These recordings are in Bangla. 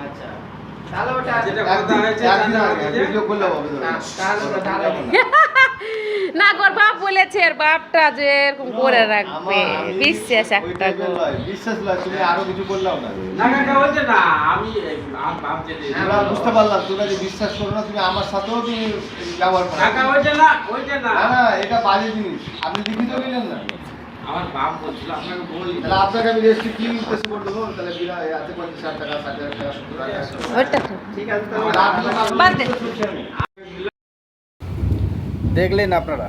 আচ্ছা তাহলে ওটা যেটা কথা হয়েছে একদিন জানা আগে হয়েছে। ভিডিও করলে হবে তো। তা- তাহলে ওটা তাহলে না গোর বাপ বলেছে এর বাপটা যে এরকম করে রাখবে। বিশ্বাস একটা গো। বিশ্বাস তুমি আরও কিছু বললাম না। না কাকা বলছে না আমি বাপ যেতে আমরা বুঝতে পারলাম তোমরা যে বিশ্বাস করো না তুমি আমার সাথেও তুমি ব্যবহার করো। কাকা ওইটা না ওইটা না। না না এটা বাজে জিনিস। আপনি লিখিত নিলেন না। আমার বাপ বলছিল আপনাকে বলি তাহলে আপনাকে আমি রেজিস্ট্রি কি উদ্দেশ্য করে দেবো? তাহলে বিরা আছে পঞ্চাশ টাকা ষাট টাকা সত্তর টাকা। ঠিক আছে তাহলে বাদ দে। দেখলেন আপনারা।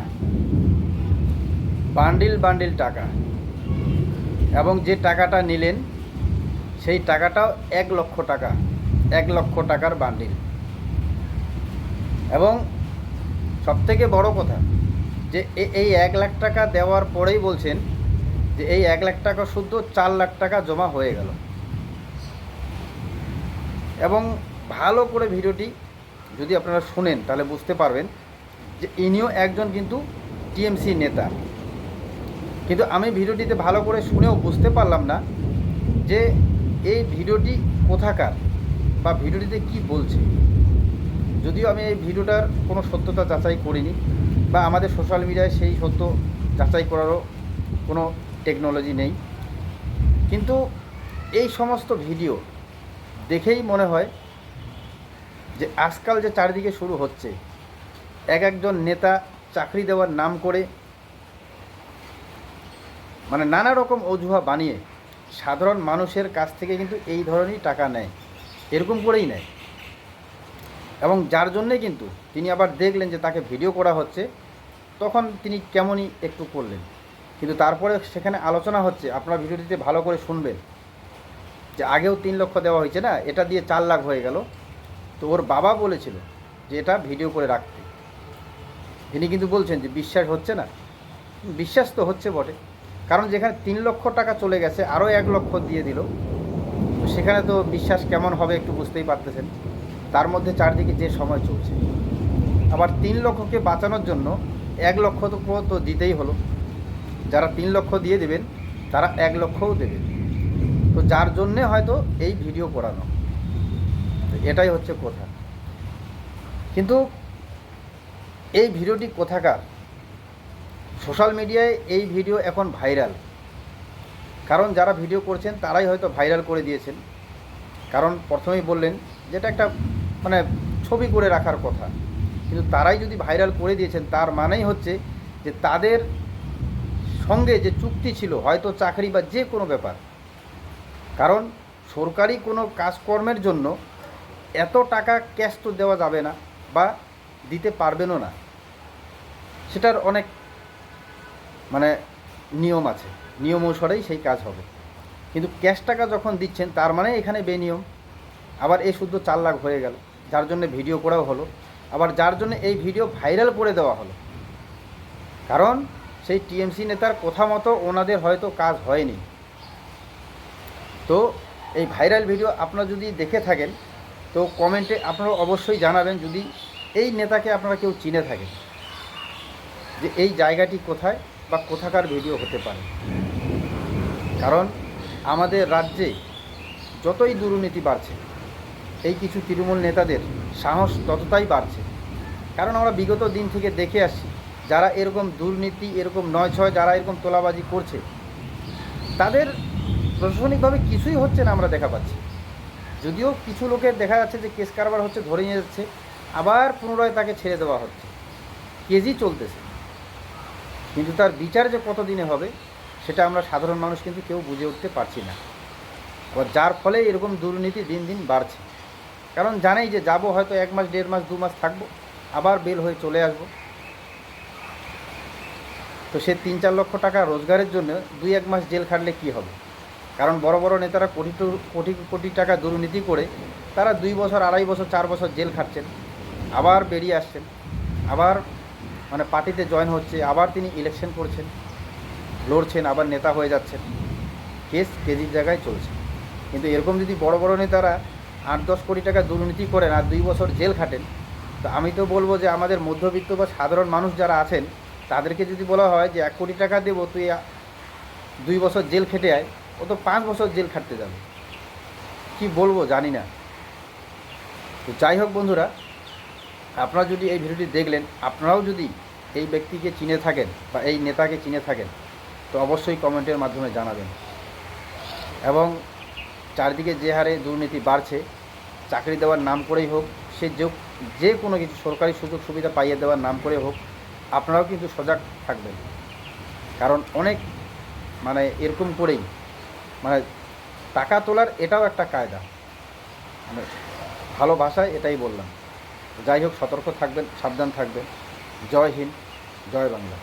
বান্ডিল বান্ডিল টাকা। এবং যে টাকাটা নিলেন, সেই টাকাটাও এক লক্ষ টাকা, এক লক্ষ টাকার বান্ডিল। এবং সবথেকে বড় কথা, যে এই এক লাখ টাকা দেওয়ার পরেই বলছেন যে এই এক লাখ টাকা শুদ্ধ চার লাখ টাকা জমা হয়ে গেল। এবং ভালো করে ভিডিওটি যদি আপনারা শুনেন, তাহলে বুঝতে পারবেন যে ইনিও একজন কিন্তু টিএমসি নেতা। কিন্তু আমি ভিডিওটিতে ভালো করে শুনেও বুঝতে পারলাম না যে এই ভিডিওটি কোথাকার বা ভিডিওটিতে কি বলছে। যদিও আমি এই ভিডিওটার কোনো সত্যতা যাচাই করিনি বা আমাদের সোশ্যাল মিডিয়ায় সেই সত্য যাচাই করারও কোনো টেকনোলজি নেই। কিন্তু এই সমস্ত ভিডিও দেখেই মনে হয় যে আজকাল যে চারিদিকে শুরু হচ্ছে এক একজন নেতা চাকরি দেওয়ার নাম করে মানে নানা রকম অজুহা বানিয়ে সাধারণ মানুষের কাছ থেকে কিন্তু এই ধরনেরই টাকা নেয়, এরকম করেই নেয়। এবং যার জন্যে কিন্তু তিনি আবার দেখলেন যে তাকে ভিডিও করা হচ্ছে, তখন তিনি কেমনই একটু করলেন। কিন্তু তারপরে সেখানে আলোচনা হচ্ছে, আপনারা ভিডিওটিতে ভালো করে শুনবেন, যে আগেও তিন লক্ষ দেওয়া হয়েছে না, এটা দিয়ে চার লাখ হয়ে গেল। তো ওর বাবা বলেছিল যে এটা ভিডিও করে রাখতে। তিনি কিন্তু বলছেন যে বিশ্বাস হচ্ছে না। বিশ্বাস তো হচ্ছে বটে। কারণ যেখানে তিন লক্ষ টাকা চলে গেছে, আরও এক লক্ষ দিয়ে দিল। সেখানে তো বিশ্বাস কেমন হবে একটু বুঝতেই পারতেছেন। তার মধ্যে চারদিকে যে সময় চলছে। আবার তিন লক্ষকে বাঁচানোর জন্য এক লক্ষ তো তো দিতেই হলো। যারা তিন লক্ষ দিয়ে দেবেন, তারা এক লক্ষও দেবেন। তো যার জন্যে হয়তো এই ভিডিও করানো এটাই হচ্ছে কথা। কিন্তু এই ভিডিওটি কোথাকার? সোশ্যাল মিডিয়ায় এই ভিডিও এখন ভাইরাল। কারণ যারা ভিডিও করছেন, তারাই হয়তো ভাইরাল করে দিয়েছেন। কারণ প্রথমেই বললেন যেটা একটা মানে ছবি করে রাখার কথা। কিন্তু তারাই যদি ভাইরাল করে দিয়েছেন, তার মানেই হচ্ছে যে তাদের সঙ্গে যে চুক্তি ছিল, হয়তো চাকরি বা যে কোনো ব্যাপার। কারণ সরকারি কোনো কাজকর্মের জন্য এত টাকা ক্যাশ তো দেওয়া যাবে না, বা দিতে পারবেনও না। সেটার অনেক মানে নিয়ম আছে। নিয়ম অনুসারেই সেই কাজ হবে। কিন্তু ক্যাশ টাকা যখন দিচ্ছেন, তার মানে এখানে বেনিয়ম। আবার এই শুদ্ধ চার লাখ হয়ে গেল। যার জন্য ভিডিও করাও হলো। আবার যার জন্য এই ভিডিও ভাইরাল করে দেওয়া হলো। কারণ সেই টিএমসি নেতার কথা মতো ওনাদের হয়তো কাজ হয়নি। তো এই ভাইরাল ভিডিও আপনারা যদি দেখে থাকেন, তো কমেন্টে আপনারা অবশ্যই জানাবেন। যদি এই নেতাকে আপনারা কেউ চিনে থাকেন যে এই জায়গাটি কোথায় বা কোথাকার ভিডিও হতে পারে। কারণ আমাদের রাজ্যে যতই দুর্নীতি বাড়ছে, এই কিছু তৃণমূল নেতাদের সাহস ততটাই বাড়ছে। কারণ আমরা বিগত দিন থেকে দেখে আসছি, যারা এরকম দুর্নীতি, এরকম নয় ছয় যারা এরকম তোলাবাজি করছে, তাদের প্রশাসনিকভাবে কিছুই হচ্ছে না আমরা দেখা পাচ্ছি। যদিও কিছু লোকের দেখা যাচ্ছে যে কেস কারবার হচ্ছে, ধরে নিয়ে যাচ্ছে আবার পুনরায় তাকে ছেড়ে দেওয়া হচ্ছে। কেজি চলতেছে। কিন্তু তার বিচার যে কতদিনে হবে, সেটা আমরা সাধারণ মানুষ কিন্তু কেউ বুঝে উঠতে পারছি না। যার ফলে এরকম দুর্নীতি দিন দিন বাড়ছে। কারণ জানেই যে যাব হয়তো এক মাস, দেড় মাস, দু মাস থাকব, আবার বেল হয়ে চলে আসব। তো সে তিন চার লক্ষ টাকা রোজগারের জন্য দুই এক মাস জেল খাটলে কি হবে? কারণ বড় বড় নেতারা কোটি কোটি কোটি টাকা দুর্নীতি করে তারা দুই বছর, আড়াই বছর, চার বছর জেল খাটছেন। আবার বেরিয়ে আসছেন। আবার মানে পার্টিতে জয়েন হচ্ছে, আবার তিনি ইলেকশন করছেন, লড়ছেন, আবার নেতা হয়ে যাচ্ছেন। কেস কেজির জায়গায় চলছে। কিন্তু এরকম যদি বড় বড় নেতারা আট, দশ কোটি টাকা দুর্নীতি করেন আর দুই বছর জেল খাটেন, তো আমি তো বলব যে আমাদের মধ্যবিত্ত বা সাধারণ মানুষ যারা আছেন, তাদেরকে যদি বলা হয় যে এক কোটি টাকা দেবো, তুই দুই বছর জেল খেটে আয়, ও তো পাঁচ বছর জেল খাটতে যাবে। কি বলব জানি না। তো যাই হোক বন্ধুরা আপনারা যদি এই ভিডিওটি দেখলেন, আপনারাও যদি এই ব্যক্তিকে চিনে থাকেন বা এই নেতাকে চিনে থাকেন, তো অবশ্যই কমেন্টের মাধ্যমে জানাবেন। এবং চারদিকে যে হারে দুর্নীতি বাড়ছে, চাকরি দেওয়ার নাম করেই হোক, সে যে যে কোনো কিছু সরকারি সুযোগ সুবিধা পাইয়ে দেওয়ার নাম করে হোক, আপনারাও কিন্তু সজাগ থাকবেন। কারণ অনেক মানে এরকম করেই মানে টাকা তোলার এটাও একটা কায়দা। মানে ভালো ভাষায় এটাই বললাম। যাই হোক সতর্ক থাকবেন সাবধান থাকবেন। জয় হিন্দ জয় বাংলা।